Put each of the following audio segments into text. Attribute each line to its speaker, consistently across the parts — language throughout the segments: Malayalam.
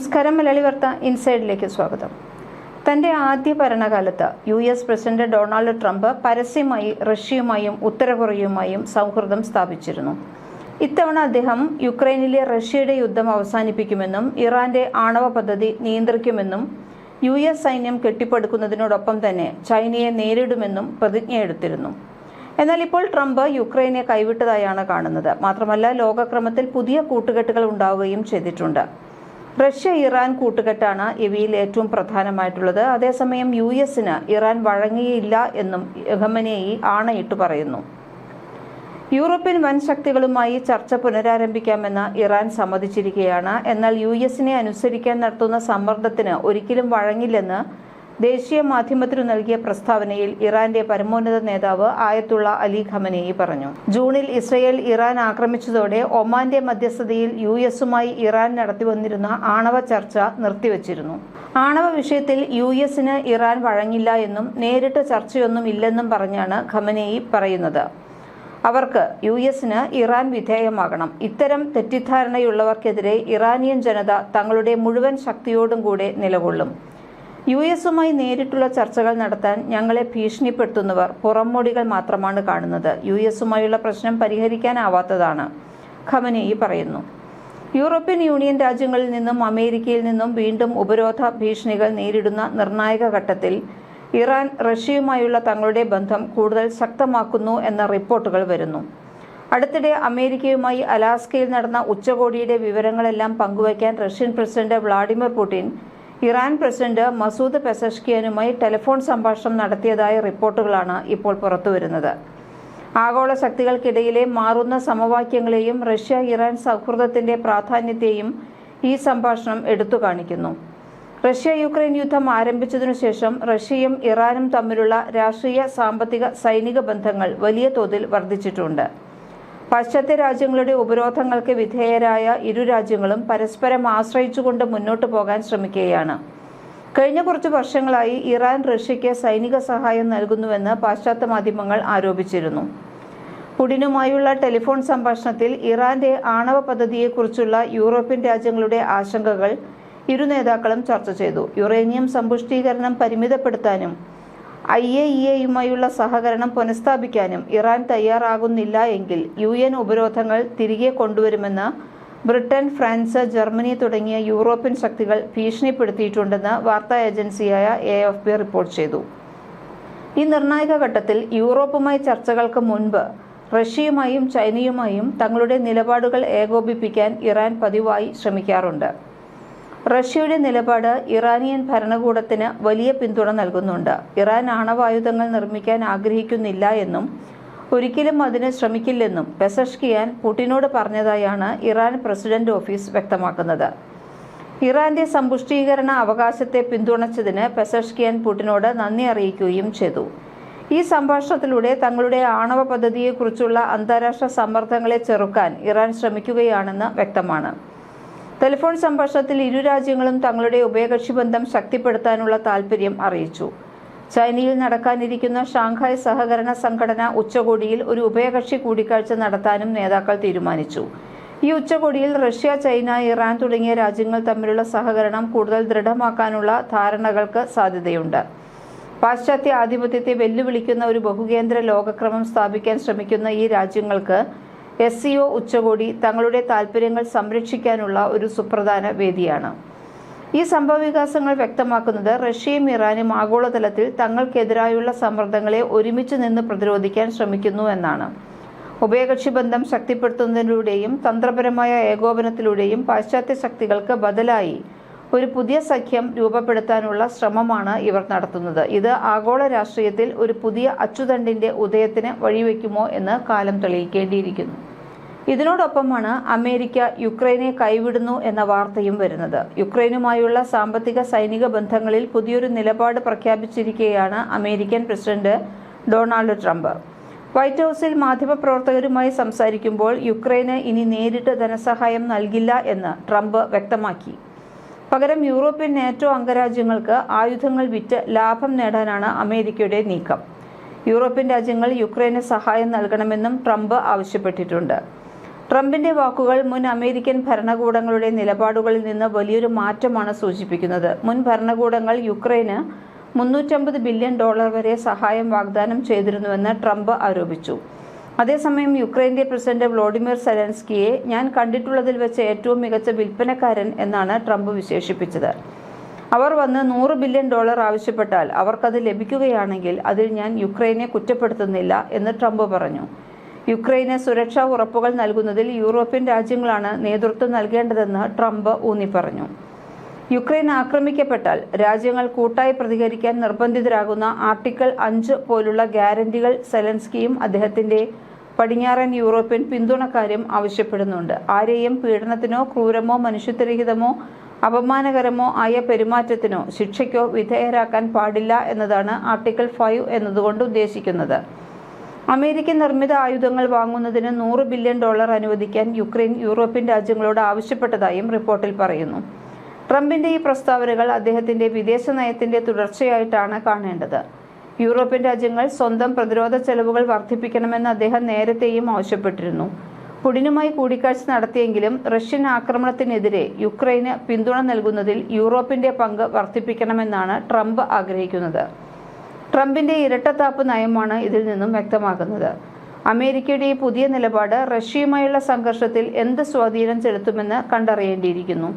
Speaker 1: നമസ്കാരം മലയാളി വാർത്ത ഇൻസൈഡിലേക്ക് സ്വാഗതം. തന്റെ ആദ്യ ഭരണകാലത്ത് U S president Donald Trump പരസ്യമായി റഷ്യയുമായും ഉത്തര കൊറിയയുമായും സൗഹൃദം സ്ഥാപിച്ചിരുന്നു. ഇത്തവണ അദ്ദേഹം യുക്രൈനിലെ റഷ്യയുടെ യുദ്ധം അവസാനിപ്പിക്കുമെന്നും ഇറാന്റെ ആണവ പദ്ധതി നിയന്ത്രിക്കുമെന്നും യു എസ് സൈന്യം കെട്ടിപ്പടുക്കുന്നതിനോടൊപ്പം തന്നെ ചൈനയെ നേരിടുമെന്നും പ്രതിജ്ഞയെടുത്തിരുന്നു. എന്നാൽ ഇപ്പോൾ ട്രംപ് യുക്രൈനെ കൈവിട്ടതായാണ് കാണുന്നത്. മാത്രമല്ല ലോകക്രമത്തിൽ പുതിയ കൂട്ടുകെട്ടുകൾ ഉണ്ടാവുകയും ചെയ്തിട്ടുണ്ട്. റഷ്യ ഇറാൻ കൂട്ടുകെട്ടാണ് ഇവയിൽ ഏറ്റവും പ്രധാനമായിട്ടുള്ളത്. അതേസമയം യു എസിന് ഇറാൻ വഴങ്ങിയില്ല എന്നും ഖമനേയി ആണയിട്ട് പറയുന്നു. യൂറോപ്യൻ വൻ ശക്തികളുമായി ചർച്ച പുനരാരംഭിക്കാമെന്ന് ഇറാൻ സമ്മതിച്ചിരിക്കുകയാണ്. എന്നാൽ യു എസിനെ അനുസരിക്കാൻ നടത്തുന്ന സമ്മർദ്ദത്തിന് ഒരിക്കലും വഴങ്ങില്ലെന്ന് ദേശീയ മാധ്യമത്തിനു നൽകിയ പ്രസ്താവനയിൽ ഇറാന്റെ പരമോന്നത നേതാവ് ആയത്തുള്ള അലി ഖമനേയി പറഞ്ഞു. ജൂണിൽ ഇസ്രയേൽ ഇറാൻ ആക്രമിച്ചതോടെ ഒമാന്റെ മധ്യസ്ഥതയിൽ യു എസുമായി ഇറാൻ നടത്തിവന്നിരുന്ന ആണവ ചർച്ച നിർത്തിവച്ചിരുന്നു. ആണവ വിഷയത്തിൽ യു എസിന് ഇറാൻ വഴങ്ങില്ല എന്നും നേരിട്ട് ചർച്ചയൊന്നും ഇല്ലെന്നും പറഞ്ഞാണ് ഖമനേയി പറയുന്നത്. അവർക്ക് യു എസിന് ഇറാൻ വിധേയമാകണം. ഇത്തരം തെറ്റിദ്ധാരണയുള്ളവർക്കെതിരെ ഇറാനിയൻ ജനത തങ്ങളുടെ മുഴുവൻ ശക്തിയോടും കൂടെ നിലകൊള്ളും. യു എസുമായി നേരിട്ടുള്ള ചർച്ചകൾ നടത്താൻ ഞങ്ങളെ ഭീഷണിപ്പെടുത്തുന്നവർ പുറംമോടികൾ മാത്രമാണ് കാണുന്നത്. യു എസുമായുള്ള പ്രശ്നം പരിഹരിക്കാനാവാത്തതാണ്. ഖമനേയി പറയുന്നു. യൂറോപ്യൻ യൂണിയൻ രാജ്യങ്ങളിൽ നിന്നും അമേരിക്കയിൽ നിന്നും വീണ്ടും ഉപരോധ ഭീഷണികൾ നേരിടുന്ന നിർണായക ഘട്ടത്തിൽ ഇറാൻ റഷ്യയുമായുള്ള തങ്ങളുടെ ബന്ധം കൂടുതൽ ശക്തമാക്കുന്നു എന്ന റിപ്പോർട്ടുകൾ വരുന്നു. അടുത്തിടെ അമേരിക്കയുമായി അലാസ്കയിൽ നടന്ന ഉച്ചകോടിയുടെ വിവരങ്ങളെല്ലാം പങ്കുവയ്ക്കാൻ Russian president Vladimir Putin Iran president Masoud പെസഷ്കിയനുമായി telephone സംഭാഷണം നടത്തിയതായ റിപ്പോർട്ടുകളാണ് ഇപ്പോൾ പുറത്തുവരുന്നത്. ആഗോള ശക്തികൾക്കിടയിലെ മാറുന്ന സമവാക്യങ്ങളെയും റഷ്യ ഇറാൻ സൗഹൃദത്തിന്റെ പ്രാധാന്യത്തെയും ഈ സംഭാഷണം എടുത്തു കാണിക്കുന്നു. റഷ്യ യുക്രൈൻ യുദ്ധം ആരംഭിച്ചതിനു ശേഷം റഷ്യയും ഇറാനും തമ്മിലുള്ള രാഷ്ട്രീയ സാമ്പത്തിക സൈനിക ബന്ധങ്ങൾ വലിയ തോതിൽ വർദ്ധിച്ചിട്ടുണ്ട്. പാശ്ചാത്യ രാജ്യങ്ങളുടെ ഉപരോധങ്ങൾക്ക് വിധേയരായ ഇരു രാജ്യങ്ങളും പരസ്പരം ആശ്രയിച്ചുകൊണ്ട് മുന്നോട്ടു പോകാൻ ശ്രമിക്കുകയാണ്. കഴിഞ്ഞ കുറച്ച് വർഷങ്ങളായി ഇറാൻ റഷ്യയ്ക്ക് സൈനിക സഹായം നൽകുന്നുവെന്ന് പാശ്ചാത്യ മാധ്യമങ്ങൾ ആരോപിച്ചിരുന്നു. പുടിനുമായുള്ള ടെലിഫോൺ സംഭാഷണത്തിൽ ഇറാന്റെ ആണവ പദ്ധതിയെക്കുറിച്ചുള്ള യൂറോപ്യൻ രാജ്യങ്ങളുടെ ആശങ്കകൾ ഇരു നേതാക്കളും ചർച്ച ചെയ്തു. യുറേനിയം സമ്പുഷ്ടീകരണം പരിമിതപ്പെടുത്താനും ഐ എ ഇ എയുമായുള്ള സഹകരണം പുനഃസ്ഥാപിക്കാനും ഇറാൻ തയ്യാറാകുന്നില്ല എങ്കിൽ യു എൻ ഉപരോധങ്ങൾ തിരികെ കൊണ്ടുവരുമെന്ന് ബ്രിട്ടൻ ഫ്രാൻസ് ജർമ്മനി തുടങ്ങിയ യൂറോപ്യൻ ശക്തികൾ ഭീഷണിപ്പെടുത്തിയിട്ടുണ്ടെന്ന് വാർത്താ ഏജൻസിയായ എ എഫ് പി റിപ്പോർട്ട് ചെയ്തു. ഈ നിർണായക ഘട്ടത്തിൽ യൂറോപ്പുമായി ചർച്ചകൾക്ക് മുൻപ് റഷ്യയുമായും ചൈനയുമായും തങ്ങളുടെ നിലപാടുകൾ ഏകോപിപ്പിക്കാൻ ഇറാൻ പതിവായി ശ്രമിക്കാറുണ്ട്. റഷ്യയുടെ നിലപാട് ഇറാനിയൻ ഭരണകൂടത്തിന് വലിയ പിന്തുണ നൽകുന്നുണ്ട്. ഇറാൻ ആണവായുധങ്ങൾ നിർമ്മിക്കാൻ ആഗ്രഹിക്കുന്നില്ല എന്നും ഒരിക്കലും അതിന് ശ്രമിക്കില്ലെന്നും പെസഷ്കിയാൻ പുടിനോട് പറഞ്ഞതായാണ് ഇറാൻ പ്രസിഡന്റ് ഓഫീസ് വ്യക്തമാക്കുന്നത്. ഇറാന്റെ സമ്പുഷ്ടീകരണ അവകാശത്തെ പിന്തുണച്ചതിന് പെസഷ്കിയാൻ പുടിനോട് നന്ദി അറിയിക്കുകയും ചെയ്തു. ഈ സംഭാഷണത്തിലൂടെ തങ്ങളുടെ ആണവ പദ്ധതിയെക്കുറിച്ചുള്ള അന്താരാഷ്ട്ര സമ്മർദ്ദങ്ങളെ ചെറുക്കാൻ ഇറാൻ ശ്രമിക്കുകയാണെന്ന് വ്യക്തമാണ്. ടെലിഫോൺ സംഭാഷണത്തിൽ ഇരു രാജ്യങ്ങളും തങ്ങളുടെ ഉഭയകക്ഷി ബന്ധം ശക്തിപ്പെടുത്താനുള്ള താൽപര്യം അറിയിച്ചു. ചൈനയിൽ നടക്കാനിരിക്കുന്ന ഷാങ്ഹായ് സഹകരണ സംഘടന ഉച്ചകോടിയിൽ ഒരു ഉഭയകക്ഷി കൂടിക്കാഴ്ച നടത്താനും നേതാക്കൾ തീരുമാനിച്ചു. ഈ ഉച്ചകോടിയിൽ റഷ്യ ചൈന ഇറാൻ തുടങ്ങിയ രാജ്യങ്ങൾ തമ്മിലുള്ള സഹകരണം കൂടുതൽ ദൃഢമാക്കാനുള്ള ധാരണകൾക്ക് സാധ്യതയുണ്ട്. പാശ്ചാത്യ ആധിപത്യത്തെ വെല്ലുവിളിക്കുന്ന ഒരു ബഹുകേന്ദ്ര ലോകക്രമം സ്ഥാപിക്കാൻ ശ്രമിക്കുന്ന ഈ രാജ്യങ്ങൾക്ക് എസ് സി ഒ ഉച്ചകോടി തങ്ങളുടെ താൽപ്പര്യങ്ങൾ സംരക്ഷിക്കാനുള്ള ഒരു സുപ്രധാന വേദിയാണ്. ഈ സംഭവവികാസങ്ങൾ വ്യക്തമാക്കുന്നത് റഷ്യയും ഇറാനും ആഗോളതലത്തിൽ തങ്ങൾക്കെതിരായുള്ള സമ്മർദ്ദങ്ങളെ ഒരുമിച്ച് നിന്ന് പ്രതിരോധിക്കാൻ ശ്രമിക്കുന്നു എന്നാണ്. ഉഭയകക്ഷി ബന്ധം ശക്തിപ്പെടുത്തുന്നതിലൂടെയും തന്ത്രപരമായ ഏകോപനത്തിലൂടെയും പാശ്ചാത്യ ശക്തികൾക്ക് ബദലായി ഒരു പുതിയ സഖ്യം രൂപപ്പെടുത്താനുള്ള ശ്രമമാണ് ഇവർ നടത്തുന്നത്. ഇത് ആഗോള രാഷ്ട്രീയത്തിൽ ഒരു പുതിയ അച്ചുതണ്ടിന്റെ ഉദയത്തിന് വഴിവെക്കുമോ എന്ന് കാലം തെളിയിക്കേണ്ടിയിരിക്കുന്നു. ഇതിനോടൊപ്പമാണ് അമേരിക്ക യുക്രൈനെ കൈവിടുന്നു എന്ന വാർത്തയും വരുന്നത്. യുക്രൈനുമായുള്ള സാമ്പത്തിക സൈനിക ബന്ധങ്ങളിൽ പുതിയൊരു നിലപാട് പ്രഖ്യാപിച്ചിരിക്കുകയാണ് American president Donald Trump. White ഹൗസിൽ മാധ്യമപ്രവർത്തകരുമായി സംസാരിക്കുമ്പോൾ യുക്രൈന് ഇനി നേരിട്ട് ധനസഹായം നൽകില്ല എന്ന് ട്രംപ് വ്യക്തമാക്കി. പകരം യൂറോപ്യൻ നാറ്റോ അംഗരാജ്യങ്ങൾക്ക് ആയുധങ്ങൾ വിറ്റ് ലാഭം നേടാനാണ് അമേരിക്കയുടെ നീക്കം. യൂറോപ്യൻ രാജ്യങ്ങൾ യുക്രൈന് സഹായം നൽകണമെന്നും ട്രംപ് ആവശ്യപ്പെട്ടിട്ടുണ്ട്. ട്രംപിന്റെ വാക്കുകൾ മുൻ അമേരിക്കൻ ഭരണകൂടങ്ങളുടെ നിലപാടുകളിൽ നിന്ന് വലിയൊരു മാറ്റമാണ് സൂചിപ്പിക്കുന്നത്. മുൻ ഭരണകൂടങ്ങൾ യുക്രൈന് മുന്നൂറ്റമ്പത് ബില്യൺ ഡോളർ വരെ സഹായം വാഗ്ദാനം ചെയ്തിരുന്നുവെന്ന് ട്രംപ് ആരോപിച്ചു. അതേസമയം യുക്രൈന്റെ പ്രസിഡന്റ് വ്ളോഡിമിർ സെലൻസ്കിയെ ഞാൻ കണ്ടിട്ടുള്ളതിൽ വെച്ച് ഏറ്റവും മികച്ച വിൽപ്പനക്കാരൻ എന്നാണ് ട്രംപ് വിശേഷിപ്പിച്ചത്. അവർ വന്ന് നൂറ് ബില്യൺ ഡോളർ ആവശ്യപ്പെട്ടാൽ അവർക്കത് ലഭിക്കുകയാണെങ്കിൽ അതിൽ ഞാൻ യുക്രൈനെ കുറ്റപ്പെടുത്തുന്നില്ല എന്ന് ട്രംപ് പറഞ്ഞു. യുക്രൈന് സുരക്ഷാ ഉറപ്പുകൾ നൽകുന്നതിൽ യൂറോപ്യൻ രാജ്യങ്ങളാണ് നേതൃത്വം നൽകേണ്ടതെന്ന് ട്രംപ് ഊന്നി പറഞ്ഞു. യുക്രൈൻ ആക്രമിക്കപ്പെട്ടാൽ രാജ്യങ്ങൾ കൂട്ടായി പ്രതികരിക്കാൻ നിർബന്ധിതരാകുന്ന ആർട്ടിക്കിൾ അഞ്ച് പോലുള്ള ഗ്യാരണ്ടികൾ സെലൻസ്കിയും അദ്ദേഹത്തിന്റെ പടിഞ്ഞാറൻ യൂറോപ്യൻ പിന്തുണക്കാരും ആവശ്യപ്പെടുന്നുണ്ട്. ആരെയും പീഡനത്തിനോ ക്രൂരമോ മനുഷ്യത്വരഹിതമോ അപമാനകരമോ ആയ പെരുമാറ്റത്തിനോ ശിക്ഷയ്ക്കോ വിധേയരാക്കാൻ പാടില്ല എന്നതാണ് ആർട്ടിക്കിൾ ഫൈവ് എന്നതുകൊണ്ട് ഉദ്ദേശിക്കുന്നത്. അമേരിക്കൻ നിർമ്മിത ആയുധങ്ങൾ വാങ്ങുന്നതിന് നൂറ് ബില്യൺ ഡോളർ അനുവദിക്കാൻ യുക്രൈൻ യൂറോപ്യൻ രാജ്യങ്ങളോട് ആവശ്യപ്പെട്ടതായും റിപ്പോർട്ടിൽ പറയുന്നു. ട്രംപിന്റെ ഈ പ്രസ്താവനകൾ അദ്ദേഹത്തിന്റെ വിദേശ നയത്തിന്റെ തുടർച്ചയായിട്ടാണ് കാണേണ്ടത്. യൂറോപ്യൻ രാജ്യങ്ങൾ സ്വന്തം പ്രതിരോധ ചെലവുകൾ വർദ്ധിപ്പിക്കണമെന്ന് അദ്ദേഹം നേരത്തെയും ആവശ്യപ്പെട്ടിരുന്നു. പുടിനുമായി കൂടിക്കാഴ്ച നടത്തിയെങ്കിലും റഷ്യൻ ആക്രമണത്തിനെതിരെ യുക്രൈന് പിന്തുണ നൽകുന്നതിൽ യൂറോപ്പിന്റെ പങ്ക് വർദ്ധിപ്പിക്കണമെന്നാണ് ട്രംപ് ആഗ്രഹിക്കുന്നത്. ട്രംപിന്റെ ഇരട്ടത്താപ്പ് നയമാണ് ഇതിൽ നിന്നും വ്യക്തമാകുന്നത്. അമേരിക്കയുടെ ഈ പുതിയ നിലപാട് റഷ്യയുമായുള്ള സംഘർഷത്തിൽ എന്ത് സ്വാധീനം ചെലുത്തുമെന്ന് കണ്ടറിയേണ്ടിയിരിക്കുന്നു.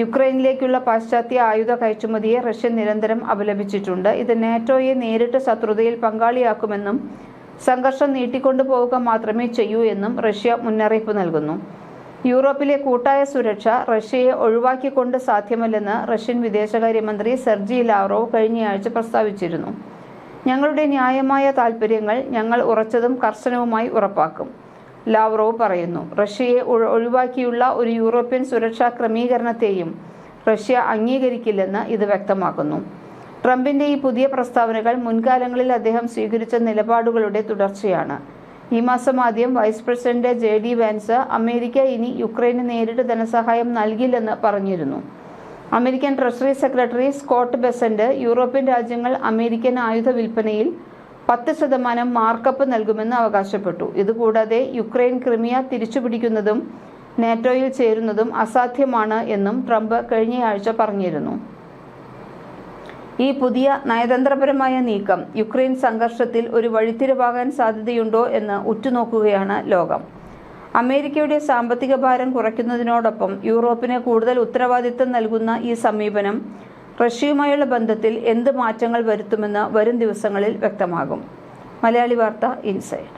Speaker 1: യുക്രൈനിലേക്കുള്ള പാശ്ചാത്യ ആയുധ കയറ്റുമതിയെ റഷ്യ നിരന്തരം അപലപിച്ചിട്ടുണ്ട്. ഇത് നാറ്റോയെ നേരിട്ട് ശത്രുതയിൽ പങ്കാളിയാക്കുമെന്നും സംഘർഷം നീട്ടിക്കൊണ്ടുപോവുക മാത്രമേ ചെയ്യൂ എന്നും റഷ്യ മുന്നറിയിപ്പ് നൽകുന്നു. യൂറോപ്പിലെ കൂട്ടായ സുരക്ഷ റഷ്യയെ ഒഴിവാക്കിക്കൊണ്ട് സാധ്യമല്ലെന്ന് റഷ്യൻ വിദേശകാര്യമന്ത്രി സെർജി ലാവ്റോവ് കഴിഞ്ഞയാഴ്ച പ്രസ്താവിച്ചിരുന്നു. ഞങ്ങളുടെ ന്യായമായ താൽപ്പര്യങ്ങൾ ഞങ്ങൾ ഉറച്ചതും കർശനവുമായി ഉറപ്പാക്കും. ലാവ്റോവ് പറയുന്നു. റഷ്യയെ ഒഴിവാക്കിയുള്ള ഒരു യൂറോപ്യൻ സുരക്ഷാ ക്രമീകരണത്തെയും റഷ്യ അംഗീകരിക്കില്ലെന്ന് ഇത് വ്യക്തമാക്കുന്നു. ട്രംപിന്റെ ഈ പുതിയ പ്രസ്താവനകൾ മുൻകാലങ്ങളിൽ അദ്ദേഹം സ്വീകരിച്ച നിലപാടുകളുടെ തുടർച്ചയാണ്. ഈ മാസം ആദ്യം vice president J D Vance America ഇനി യുക്രൈന് നേരിട്ട് ധനസഹായം നൽകില്ലെന്ന് പറഞ്ഞിരുന്നു. American treasury secretary Scott Bessent European രാജ്യങ്ങൾ അമേരിക്കൻ ആയുധ വിൽപ്പനയിൽ പത്ത് ശതമാനം മാർക്കപ്പ് നൽകുമെന്ന് അവകാശപ്പെട്ടു. ഇതുകൂടാതെ യുക്രൈൻ ക്രിമിയ തിരിച്ചുപിടിക്കുന്നതും നാറ്റോയിൽ ചേരുന്നതും അസാധ്യമാണ് എന്നും ട്രംപ് കഴിഞ്ഞയാഴ്ച പറഞ്ഞിരുന്നു. ഈ പുതിയ നയതന്ത്രപരമായ നീക്കം യുക്രൈൻ സംഘർഷത്തിൽ ഒരു വഴിത്തിരിവാകാൻ സാധ്യതയുണ്ടോ എന്ന് ഉറ്റുനോക്കുകയാണ് ലോകം. അമേരിക്കയുടെ സാമ്പത്തിക ഭാരം കുറയ്ക്കുന്നതിനോടൊപ്പം യൂറോപ്പിന് കൂടുതൽ ഉത്തരവാദിത്തം നൽകുന്ന ഈ സമീപനം റഷ്യയുമായുള്ള ബന്ധത്തിൽ എന്ത് മാറ്റങ്ങൾ വരുത്തുമെന്ന് വരും ദിവസങ്ങളിൽ വ്യക്തമാകും. മലയാളി വാർത്ത ഇൻസൈഡ്.